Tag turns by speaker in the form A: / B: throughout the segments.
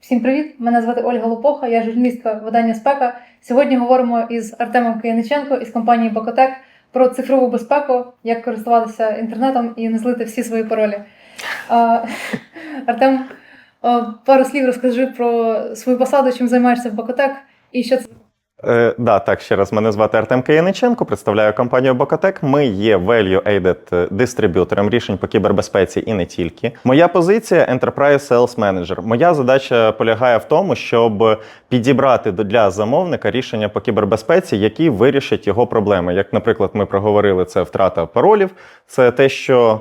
A: Всім привіт! Мене звати Ольга Лопоха, я журналістка видання Спека. Сьогодні говоримо із Артемом Кияниченко із компанії Бокотек про цифрову безпеку, як користуватися інтернетом і не злити всі свої паролі. Артем, пару слів розкажи про свою посаду, чим займаєшся в Бокотек і що це.
B: Е, да, так, ще раз мене звати Артем Кияниченко, представляю компанію Бокотек. Ми є value-aided дистриб'ютором рішень по кібербезпеці і не тільки. Моя позиція Enterprise Sales Manager. Моя задача полягає в тому, щоб підібрати для замовника рішення по кібербезпеці, які вирішать його проблеми. Як, наприклад, ми проговорили, це втрата паролів, це те, що.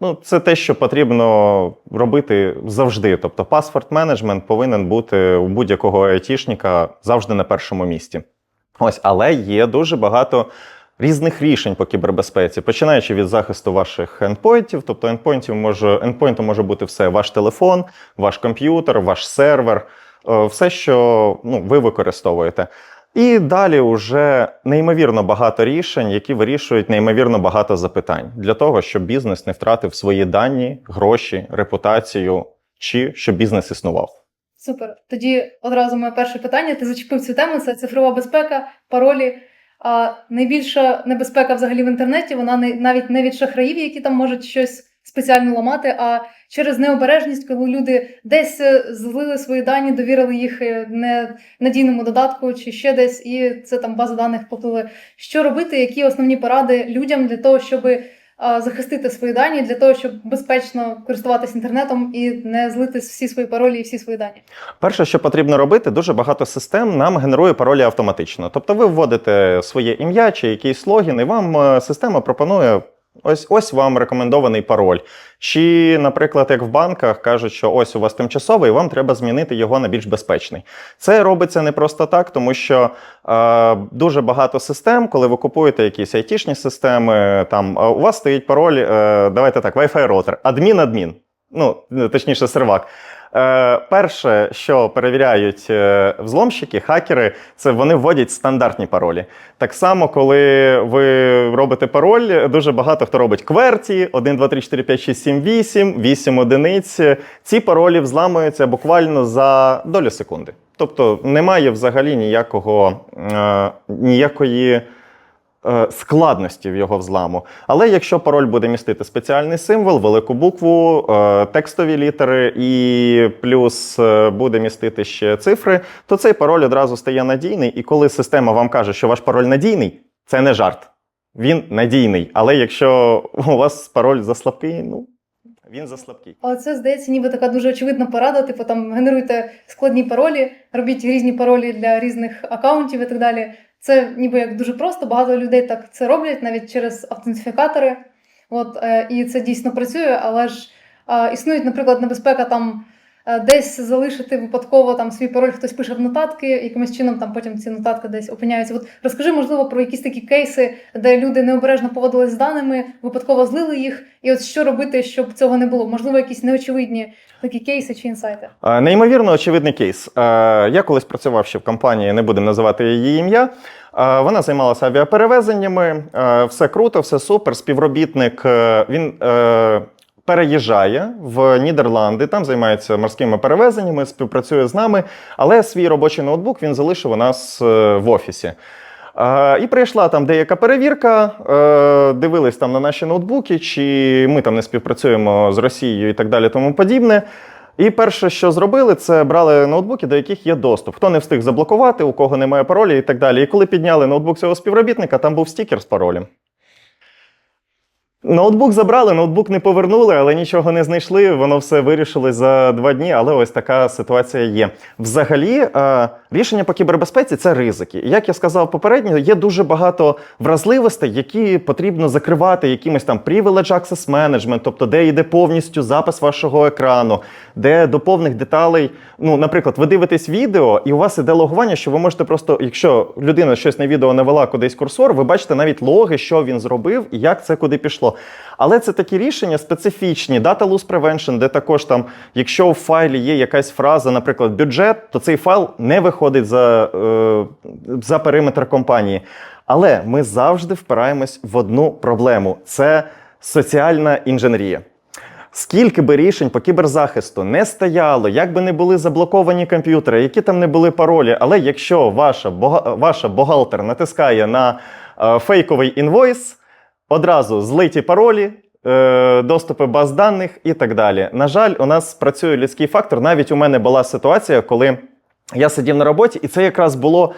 B: Ну, це те, що потрібно робити завжди. Тобто, паспорт менеджмент повинен бути у будь-якого айтішника завжди на першому місці. Ось, але є дуже багато різних рішень по кібербезпеці, починаючи від захисту ваших ендпойнтів. Тобто, ендпойнтів може ендпойнтом може бути все: ваш телефон, ваш комп'ютер, ваш сервер, е, все, що ну, ви використовуєте. І далі вже неймовірно багато рішень, які вирішують неймовірно багато запитань для того, щоб бізнес не втратив свої дані, гроші, репутацію, чи щоб бізнес існував.
A: Супер. Тоді одразу моє перше питання. Ти зачепив цю тему: це цифрова безпека, паролі. А найбільша небезпека взагалі в інтернеті, вона не навіть не від шахраїв, які там можуть щось спеціально ламати, а через необережність, коли люди десь е, злили свої дані, довірили їх е, ненадійному додатку чи ще десь, і це там база даних поплили. Що робити? Які основні поради людям для того, щоб захистити свої дані, для того, щоб безпечно користуватися інтернетом і не злити всі свої паролі і всі свої дані?
B: Перше, що потрібно робити, дуже багато систем нам генерує паролі автоматично. Тобто ви вводите своє ім'я чи якийсь логін, і вам е, система пропонує. Ось ось вам рекомендований пароль. Чи, наприклад, як в банках кажуть, що ось у вас тимчасовий, вам треба змінити його на більш безпечний. Це робиться не просто так, тому що е, дуже багато систем, коли ви купуєте якісь айтішні системи, там у вас стоїть пароль, е, давайте так, Wi-Fi роутер, адмін-адмін. Ну, точніше, сервак. Е, перше, що перевіряють е, взломщики, хакери, це вони вводять стандартні паролі. Так само, коли ви робите пароль, дуже багато хто робить кверті, 1, 2, 3, 4, 5, 6, 7, 8, 8 одиниць. Ці паролі взламуються буквально за долю секунди. Тобто немає взагалі ніякого, е, ніякої складності в його взламу. Але якщо пароль буде містити спеціальний символ, велику букву, е, текстові літери і плюс е, буде містити ще цифри, то цей пароль одразу стає надійний. І коли система вам каже, що ваш пароль надійний, це не жарт. Він надійний. Але якщо у вас пароль заслабкий, ну він заслабкий.
A: Але це здається, ніби така дуже очевидна порада. Типу там генеруйте складні паролі, робіть різні паролі для різних акаунтів і так далі. Це ніби як дуже просто. Багато людей так це роблять навіть через автентифікатори. От е, і це дійсно працює, але ж існують, наприклад, небезпека там десь залишити випадково там свій пароль, хтось пише в нотатки, якимось чином там потім ці нотатки десь опиняються. От розкажи, можливо, про якісь такі кейси, де люди необережно поводились з даними, випадково злили їх, і от що робити, щоб цього не було? Можливо, якісь неочевидні такі кейси чи інсайти.
B: Е, Неймовірно очевидний кейс. Е, Я колись працював ще в компанії, не будемо називати її ім'я. Е, Вона займалася авіаперевезеннями, е, все круто, все супер. Співробітник е, він е, переїжджає в Нідерланди, там займається морськими перевезеннями, співпрацює з нами, але свій робочий ноутбук він залишив у нас е, в офісі. Е, І прийшла там деяка перевірка, е, дивились там на наші ноутбуки, чи ми там не співпрацюємо з Росією і так далі, тому подібне. І перше, що зробили, це брали ноутбуки, до яких є доступ. Хто не встиг заблокувати, у кого немає паролі і так далі. І коли підняли ноутбук цього співробітника, там був стікер з паролем. Ноутбук забрали, ноутбук не повернули, але нічого не знайшли. Воно все вирішили за два дні. Але ось така ситуація є. Взагалі, е, рішення по кібербезпеці це ризики. Як я сказав попередньо, є дуже багато вразливостей, які потрібно закривати якимось там privilege access management, тобто де йде повністю запис вашого екрану, де до повних деталей. Ну, наприклад, ви дивитесь відео, і у вас іде логування, що ви можете просто, якщо людина щось на відео навела кудись курсор, ви бачите навіть логи, що він зробив і як це куди пішло. Але це такі рішення специфічні, Data Loss Prevention, де також там, якщо в файлі є якась фраза, наприклад, бюджет, то цей файл не виходить за, е, за периметр компанії. Але ми завжди впираємось в одну проблему: це соціальна інженерія. Скільки би рішень по кіберзахисту не стояло, як би не були заблоковані комп'ютери, які там не були паролі, але якщо ваша, ваша бухгалтер натискає на е, фейковий інвойс, одразу злиті паролі, е, доступи баз даних і так далі. На жаль, у нас працює людський фактор. Навіть у мене була ситуація, коли я сидів на роботі, і це якраз було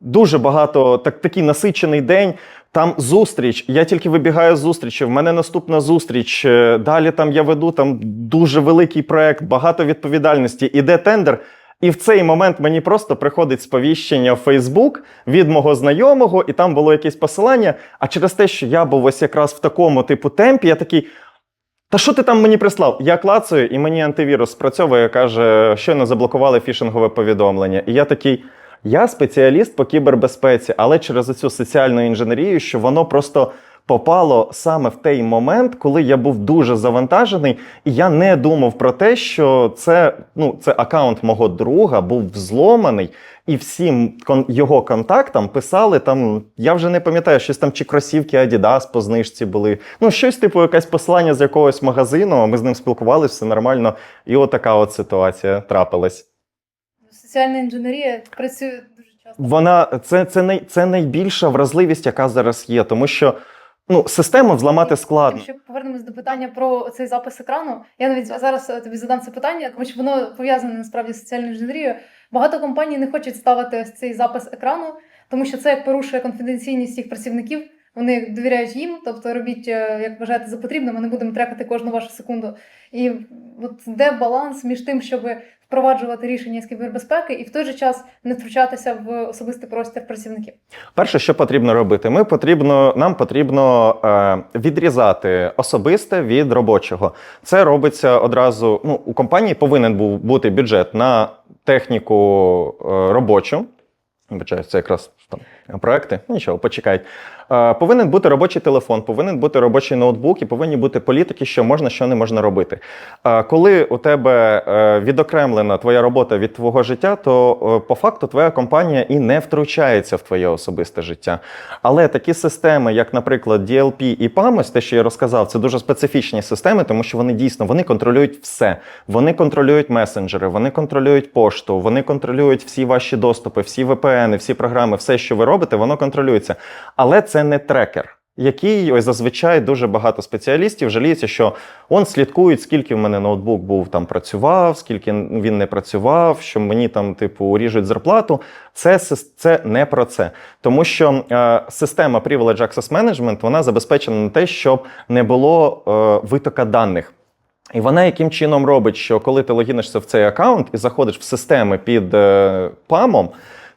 B: дуже багато, так, такий насичений день. Там зустріч, я тільки вибігаю з зустрічі. В мене наступна зустріч. е, Далі там я веду там дуже великий проект, багато відповідальності. Іде тендер. І в цей момент мені просто приходить сповіщення в Фейсбук від мого знайомого, і там було якесь посилання. А через те, що я був ось якраз в такому типу темпі, я такий. Та що ти там мені прислав? Я клацаю, і мені антивірус спрацьовує, каже, щойно заблокували фішингове повідомлення. І я такий. Я спеціаліст по кібербезпеці, але через цю соціальну інженерію, що воно просто попало саме в той момент, коли я був дуже завантажений, і я не думав про те, що це, ну, це аккаунт мого друга був взломаний, і всім кон- його контактам писали там, я вже не пам'ятаю, щось там чи кросівки Adidas по знижці були. Ну, щось типу, якесь посилання з якогось магазину. Ми з ним спілкувалися, все нормально. І отака от ситуація трапилась.
A: Соціальна інженерія працює дуже часто.
B: Вона це, це, най, це найбільша вразливість, яка зараз є, тому що ну, систему взламати складно.
A: Якщо повернемось до питання про цей запис екрану, я навіть зараз е, тобі задам це питання, тому що воно пов'язане насправді з соціальною інженерією. Багато компаній не хочуть ставити ось цей запис екрану, тому що це як порушує конфіденційність їх працівників. Вони довіряють їм, тобто робіть, е, як вважаєте за потрібне, ми не будемо трекати кожну вашу секунду. І от де баланс між тим, щоб впроваджувати рішення з кібербезпеки і в той же час не втручатися в особистий простір працівників.
B: Перше, що потрібно робити, ми потрібно, нам потрібно е, відрізати особисте від робочого. Це робиться одразу. Ну, у компанії повинен був бути бюджет на техніку е, робочу. Вибачаю, це якраз там проекти. Ну, Нічого, почекайте. Е, повинен бути робочий телефон, повинен бути робочий ноутбук і повинні бути політики, що можна, що не можна робити. Е, коли у тебе е, відокремлена твоя робота від твого життя, то по факту твоя компанія і не втручається в твоє особисте життя. Але такі системи, як, наприклад, DLP і PAMOS, те, що я розказав, це дуже специфічні системи, тому що вони дійсно вони контролюють все. Вони контролюють месенджери, вони контролюють пошту, вони контролюють всі ваші доступи, всі VPN, всі програми, все, що ви робите, воно контролюється. Але це не трекер. Який ось зазвичай дуже багато спеціалістів жаліються, що он слідкують, скільки в мене ноутбук був там працював, скільки він не працював, що мені там, типу, ріжуть зарплату. Це, це не про це. Тому що е, система Privilege Access Management вона забезпечена на те, щоб не було е, витока даних. І вона яким чином робить, що коли ти логінишся в цей аккаунт і заходиш в системи під е, памом,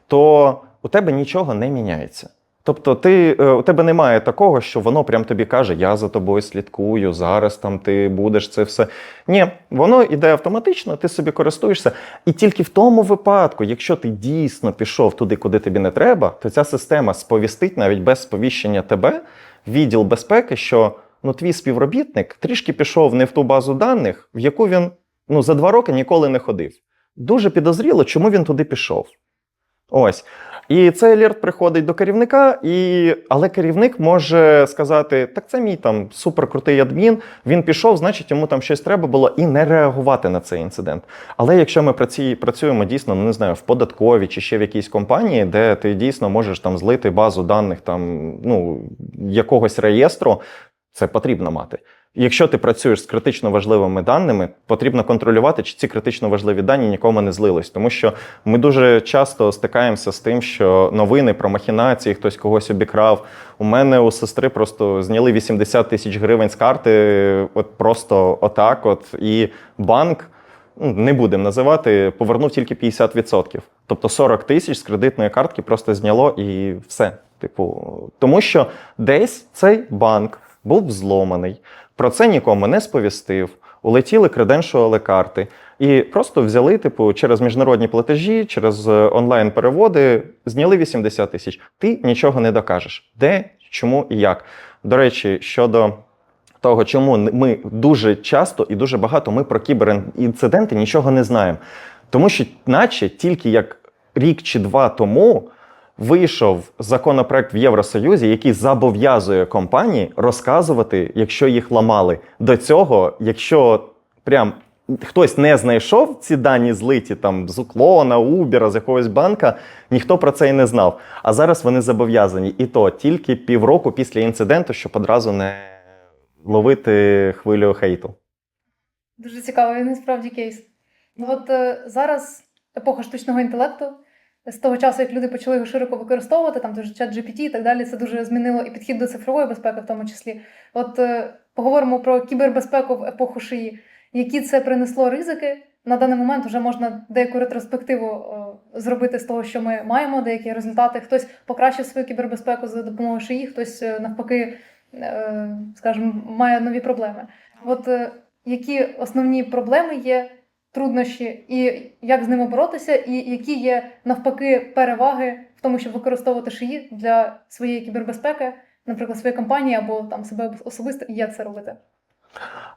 B: то у тебе нічого не міняється. Тобто, ти, е, у тебе немає такого, що воно прям тобі каже: Я за тобою слідкую, зараз там ти будеш це все. Ні, воно йде автоматично, ти собі користуєшся. І тільки в тому випадку, якщо ти дійсно пішов туди, куди тобі не треба, то ця система сповістить навіть без сповіщення тебе, відділ безпеки, що ну, твій співробітник трішки пішов не в ту базу даних, в яку він ну, за два роки ніколи не ходив. Дуже підозріло, чому він туди пішов. Ось. І цей алерт приходить до керівника, і... але керівник може сказати: так це мій там суперкрутий адмін, він пішов, значить йому там щось треба було, і не реагувати на цей інцидент. Але якщо ми працюємо дійсно, ну не знаю, в податковій чи ще в якійсь компанії, де ти дійсно можеш там злити базу даних там, ну, якогось реєстру, це потрібно мати. Якщо ти працюєш з критично важливими даними, потрібно контролювати, чи ці критично важливі дані нікому не злились. Тому що ми дуже часто стикаємося з тим, що новини про махінації, хтось когось обікрав. У мене у сестри просто зняли 80 тисяч гривень з карти, от просто отак. От і банк. ну, Не будемо називати, повернув тільки 50%. Тобто 40 тисяч з кредитної картки просто зняло і все. Типу, тому що десь цей банк був взломаний, про це нікому не сповістив, улетіли креденшуали карти і просто взяли, типу, через міжнародні платежі, через е, онлайн-переводи, зняли 80 тисяч. Ти нічого не докажеш. Де, чому і як. До речі, щодо того, чому ми дуже часто і дуже багато ми про кіберінциденти нічого не знаємо. Тому що, наче тільки як рік чи два тому вийшов законопроект в Євросоюзі, який зобов'язує компанії розказувати, якщо їх ламали. До цього, якщо прям хтось не знайшов ці дані злиті там з уклона, Убера, з якогось банка, ніхто про це і не знав. А зараз вони зобов'язані. І то тільки півроку після інциденту, щоб одразу не ловити хвилю хейту.
A: Дуже цікавий насправді кейс. Ну от е, зараз епоха штучного інтелекту. З того часу, як люди почали його широко використовувати, там дуже чат GPT і так далі, це дуже змінило і підхід до цифрової безпеки, в тому числі. От е, поговоримо про кібербезпеку в епоху шиї, які це принесло ризики. На даний момент вже можна деяку ретроспективу е, зробити з того, що ми маємо, деякі результати. Хтось покращив свою кібербезпеку за допомогою шиї, хтось е, навпаки, скажімо, має нові проблеми. От які основні проблеми є, труднощі, і як з ними боротися, і які є навпаки переваги в тому, щоб використовувати шиї для своєї кібербезпеки, наприклад, своєї компанії або там себе особисто, і як це робити?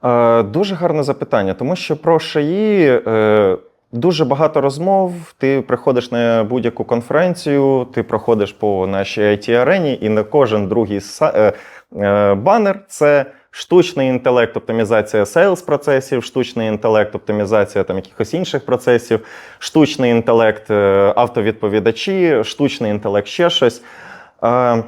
B: Е, дуже гарне запитання, тому що про шаї е, дуже багато розмов. Ти приходиш на будь-яку конференцію, ти проходиш по нашій it арені і на кожен другий е, е, банер це штучний інтелект, оптимізація сейлс процесів, штучний інтелект, оптимізація там якихось інших процесів, штучний інтелект, е, автовідповідачі, штучний інтелект, ще щось. Е,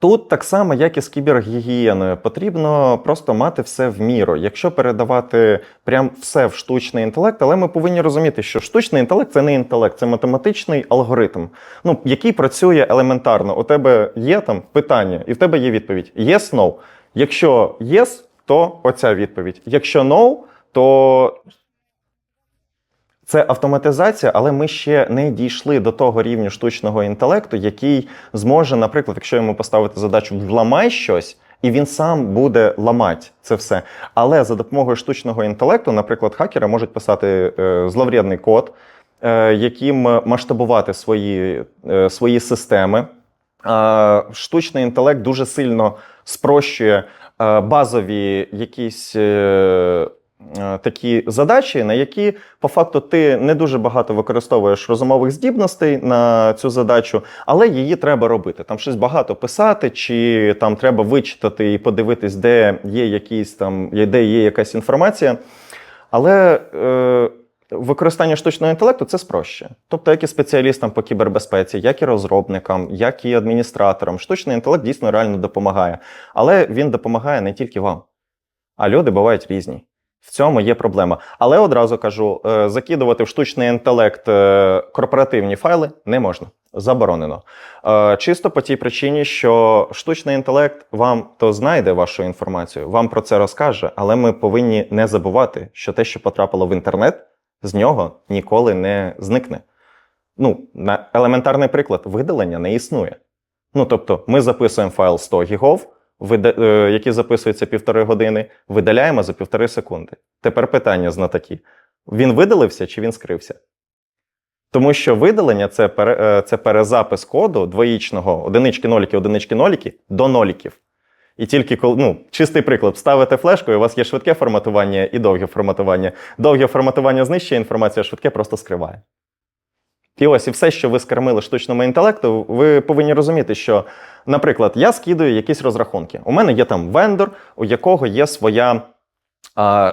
B: Тут так само, як і з кібергігієною, потрібно просто мати все в міру. Якщо передавати прям все в штучний інтелект, але ми повинні розуміти, що штучний інтелект це не інтелект, це математичний алгоритм, ну який працює елементарно. У тебе є там питання, і в тебе є відповідь: yes, no. Якщо yes, то оця відповідь. Якщо no, то це автоматизація, але ми ще не дійшли до того рівня штучного інтелекту, який зможе, наприклад, якщо йому поставити задачу «вламай щось. І він сам буде ламати це все. Але за допомогою штучного інтелекту, наприклад, хакери можуть писати е, зловрядний код, е, яким масштабувати свої, е, свої системи. Е, штучний інтелект дуже сильно спрощує е, базові якісь. Е, Такі задачі, на які по факту ти не дуже багато використовуєш розумових здібностей на цю задачу, але її треба робити. Там щось багато писати, чи там треба вичитати і подивитись, де є якісь там, де є якась інформація. Але е, використання штучного інтелекту це спрощує. Тобто, як і спеціалістам по кібербезпеці, як і розробникам, як і адміністраторам, штучний інтелект дійсно реально допомагає. Але він допомагає не тільки вам, а люди бувають різні. В цьому є проблема. Але одразу кажу: е, закидувати в штучний інтелект е, корпоративні файли не можна. Заборонено. Е, Чисто по тій причині, що штучний інтелект вам то знайде вашу інформацію, вам про це розкаже, але ми повинні не забувати, що те, що потрапило в інтернет, з нього ніколи не зникне. Ну, елементарний приклад, видалення не існує. Ну тобто, ми записуємо файл 100 гігов, е, який записується півтори години, видаляємо за півтори секунди. Тепер питання знатокі: він видалився чи він скрився? Тому що видалення це, пере, е, це перезапис коду двоїчного одинички, ноліки, одинички, ноліки до ноліків. І тільки коли, ну, чистий приклад, ставите флешку, і у вас є швидке форматування і довге форматування. Довге форматування знищує інформацію, швидке просто скриває. І ось і все, що ви скормили штучному інтелекту, ви повинні розуміти, що, наприклад, я скидаю якісь розрахунки. У мене є там вендор, у якого є своя. А,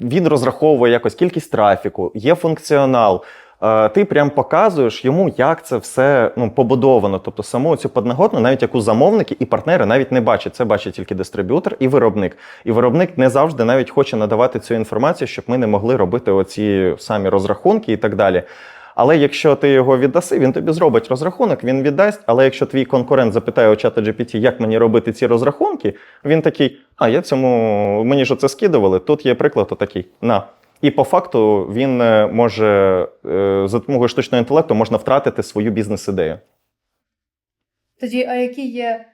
B: він розраховує якось кількість трафіку, є функціонал. Е, Ти прям показуєш йому, як це все ну, побудовано. Тобто саму цю подноготну, навіть яку замовники і партнери навіть не бачать. Це бачить тільки дистриб'ютор і виробник. І виробник не завжди навіть хоче надавати цю інформацію, щоб ми не могли робити оці самі розрахунки і так далі. Але якщо ти його віддаси, він тобі зробить розрахунок, він віддасть. Але якщо твій конкурент запитає у чата GPT, як мені робити ці розрахунки, він такий: а я цьому мені ж це скидували. Тут є приклад отакий. На. І по факту він е, може е, за допомогою штучного інтелекту можна втратити свою бізнес-ідею.
A: Тоді, а які є,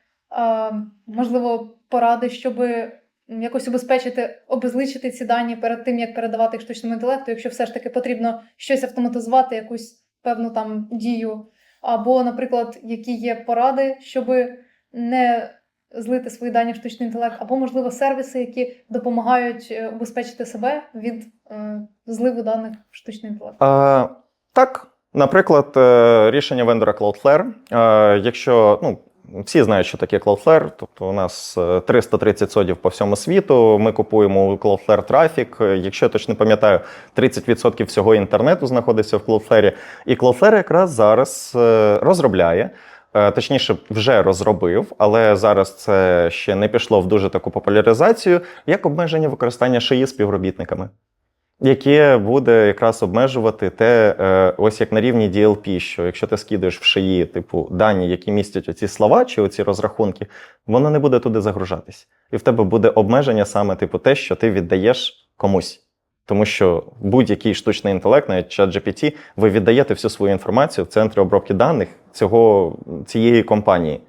A: можливо, поради, щоб якось убезпечити, обезличити ці дані перед тим, як передавати їх штучному інтелекту, якщо все ж таки потрібно щось автоматизувати, якусь певну там дію, або, наприклад, які є поради, щоб не злити свої дані в штучний інтелект, або, можливо, сервіси, які допомагають е, убезпечити себе від е, зливу даних в штучний інтелект.
B: А, так, Наприклад, е, рішення вендора Cloudflare. Якщо ну, всі знають, що таке Cloudflare, тобто у нас е, 330 содів по всьому світу. Ми купуємо Cloudflare трафік. Якщо я точно пам'ятаю, 30% всього інтернету знаходиться в Cloudflare. І Cloudflare якраз зараз розробляє. Е, Точніше, вже розробив, але зараз це ще не пішло в дуже таку популяризацію, як обмеження використання шиї співробітниками яке буде якраз обмежувати те, е, ось як на рівні DLP, що якщо ти скидаєш в шиї, типу, дані, які містять оці слова чи оці розрахунки, воно не буде туди загружатись. І в тебе буде обмеження саме, типу, те, що ти віддаєш комусь. Тому що будь-який штучний інтелект, навіть ChatGPT, ви віддаєте всю свою інформацію в центрі обробки даних цього, цієї компанії.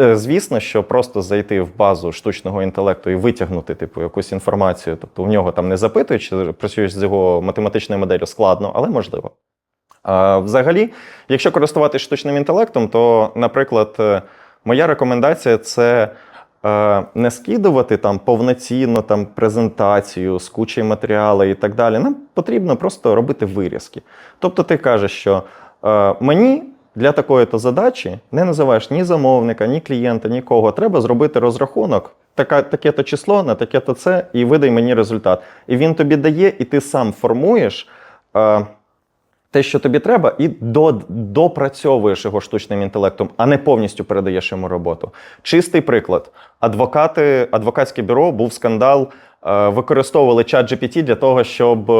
B: Е, Звісно, що просто зайти в базу штучного інтелекту і витягнути типу якусь інформацію, тобто в нього там не запитують, чи працюєш з його математичною моделлю складно, але можливо. А, взагалі, якщо користуватися штучним інтелектом, то, наприклад, е, моя рекомендація це е, не скидувати там повноцінну там, презентацію з кучою матеріалу і так далі. Нам потрібно просто робити вирізки. Тобто ти кажеш, що мені для такої-то задачі не називаєш ні замовника, ні клієнта, нікого. Треба зробити розрахунок. Така, таке-то число на таке-то це, і видай мені результат. І він тобі дає, і ти сам формуєш е, те, що тобі треба, і допрацьовуєш його штучним інтелектом, а не повністю передаєш йому роботу. Чистий приклад: адвокати, адвокатське бюро був скандал. е, Використовували чат GPT для того, щоб е,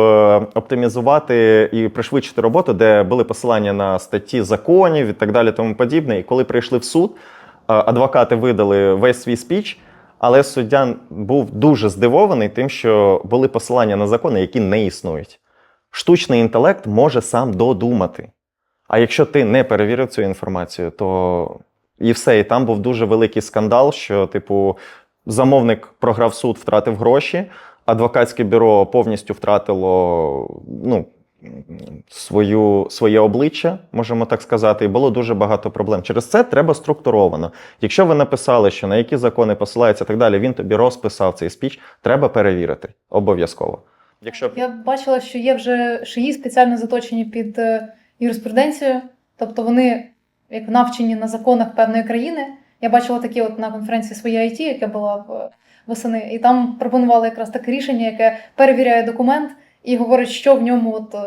B: оптимізувати і пришвидшити роботу, де були посилання на статті законів і так далі, тому подібне. І коли прийшли в суд, е, адвокати видали весь свій спіч, але суддя був дуже здивований тим, що були посилання на закони, які не існують. Штучний інтелект може сам додумати. А якщо ти не перевірив цю інформацію, то і все. І там був дуже великий скандал, що, типу, замовник програв суд, втратив гроші, адвокатське бюро повністю втратило ну, свою, своє обличчя, можемо так сказати, і було дуже багато проблем. Через це треба структуровано. Якщо ви написали, що на які закони посилаються і так далі, він тобі розписав цей спіч, треба перевірити обов'язково. Якщо
A: Я бачила, що є вже шиї спеціально заточені під е, юриспруденцію, тобто вони як навчені на законах певної країни. Я бачила такі от на конференції своє IT, яке була в восени, і там пропонували якраз таке рішення, яке перевіряє документ і говорить, що в ньому от е,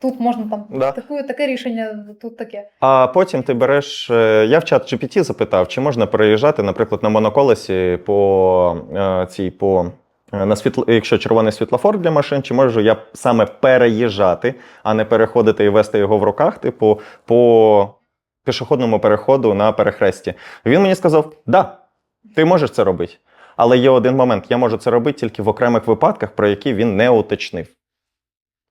A: тут можна там
B: Да.
A: таке, таке рішення, тут таке.
B: А потім ти береш. е, Я в чат GPT запитав, чи можна переїжджати, наприклад, на моноколесі по цій по. Е, На світло, якщо червоний світлофор для машин, чи можу я саме переїжджати, а не переходити і вести його в руках, типу, по пішохідному переходу на перехресті. Він мені сказав: да, ти можеш це робити. Але є один момент: я можу це робити тільки в окремих випадках, про які він не уточнив.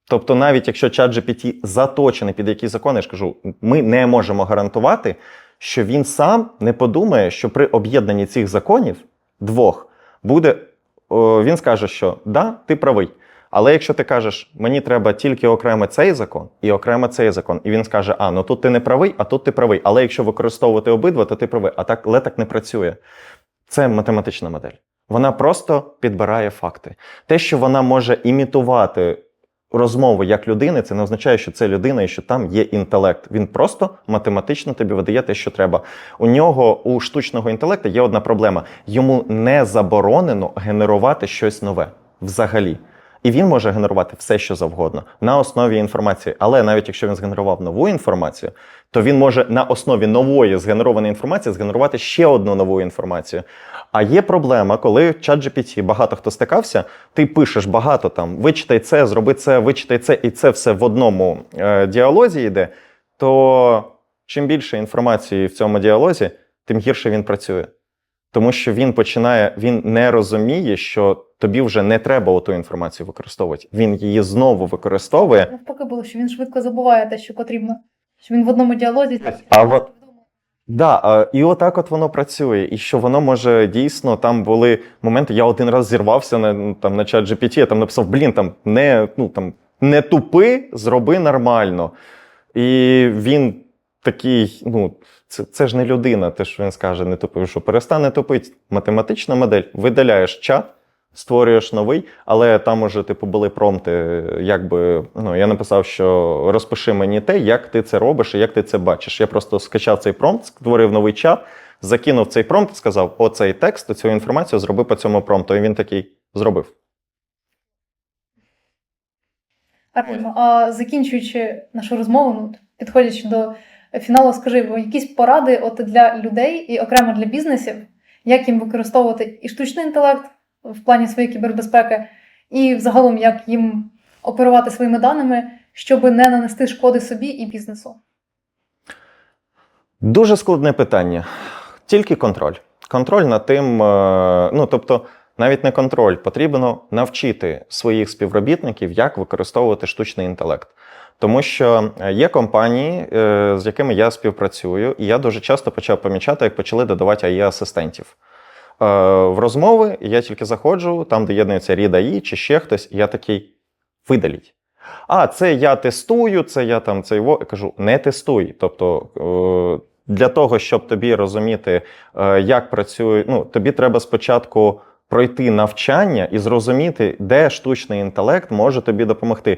B: Тобто, навіть якщо чат GPT заточений під якісь закони, я ж кажу, ми не можемо гарантувати, що він сам не подумає, що при об'єднанні цих законів двох буде. Він скаже, що да, ти правий. Але якщо ти кажеш, мені треба тільки окремо цей закон і окремо цей закон, і він скаже, а ну тут ти не правий, а тут ти правий. Але якщо використовувати обидва, то ти правий. А так, але так не працює. Це математична модель. Вона просто підбирає факти. Те, що вона може імітувати розмову як людини, це не означає, що це людина і що там є інтелект. Він просто математично тобі видає те, що треба. У нього у штучного інтелекту є одна проблема: йому не заборонено генерувати щось нове взагалі. І він може генерувати все, що завгодно на основі інформації. Але навіть якщо він згенерував нову інформацію, то він може на основі нової згенерованої інформації згенерувати ще одну нову інформацію. А є проблема, коли в ChatGPT багато хто стикався, ти пишеш багато там, вичитай це, зроби це, вичитай це, і це все в одному е, діалозі йде, то чим більше інформації в цьому діалозі, тим гірше він працює. Тому що він починає, він не розуміє, що тобі вже не треба оту інформацію використовувати. Він її знову використовує.
A: Навпаки було, що він швидко забуває те, що потрібно. Що він в одному діалозі.
B: А от- Да, і отак от воно працює. І що воно може дійсно там були моменти. Я один раз зірвався на ну, там на чат GPT, я там написав: блін, там не ну там не тупи, зроби нормально. І він такий, ну, це, це ж не людина, те, що він скаже, не тупи, що перестане тупити. Математична модель, видаляєш чат, створюєш новий, але там уже типу були промпти. Якби ну я написав, що розпиши мені те, як ти це робиш і як ти це бачиш. Я просто скачав цей промпт, створив новий чат, закинув цей промпт, сказав: оцей текст, оцю інформацію зроби по цьому промпту. І він такий зробив.
A: Артем, а закінчуючи нашу розмову, підходячи до фіналу, скажи, бо якісь поради от для людей і окремо для бізнесів, як їм використовувати і штучний інтелект в плані своєї кібербезпеки, і взагалом як їм оперувати своїми даними, щоб не нанести шкоди собі і бізнесу.
B: Дуже складне питання. Тільки контроль. Контроль над тим, е, ну тобто, навіть не контроль, потрібно навчити своїх співробітників, як використовувати штучний інтелект. Тому що е, є компанії, е, з якими я співпрацюю, і я дуже часто почав помічати, як почали додавати ai асистентів Е, В розмови я тільки заходжу, там доєднується Рід AI чи ще хтось, і я такий видаліть. А, це я тестую, це я там цей во. Я кажу, не тестуй. Тобто для того, щоб тобі розуміти, як працює, ну, тобі треба спочатку пройти навчання і зрозуміти, де штучний інтелект може тобі допомогти.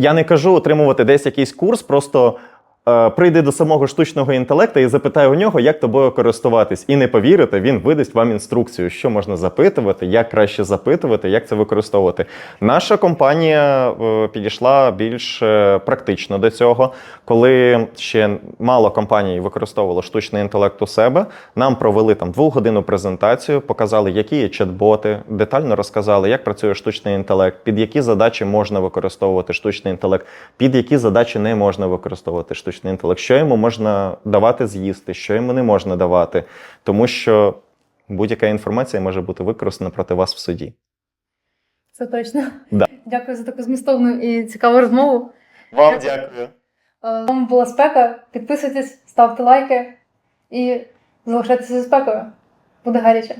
B: Я не кажу отримувати десь якийсь курс, просто е, прийди до самого штучного інтелекту і запитай у нього, як тобою користуватись. І не повірите, він видасть вам інструкцію, що можна запитувати, як краще запитувати, як це використовувати. Наша компанія е, підійшла більш е, практично до цього. Коли ще мало компаній використовувало штучний інтелект у себе, нам провели там двохгодинну презентацію, показали, які є чат-боти, детально розказали, як працює штучний інтелект, під які задачі можна використовувати штучний інтелект, під які задачі не можна використовувати штучний інтелект, що йому можна давати з'їсти, що йому не можна давати, тому що будь-яка інформація може бути використана проти вас в суді.
A: Це точно.
B: Да.
A: Дякую за таку змістовну і цікаву розмову.
B: Вам
A: Дякую.
B: дякую.
A: Е, була спека. Підписуйтесь, ставте лайки і залишайтеся зі спекою. Буде гаряче.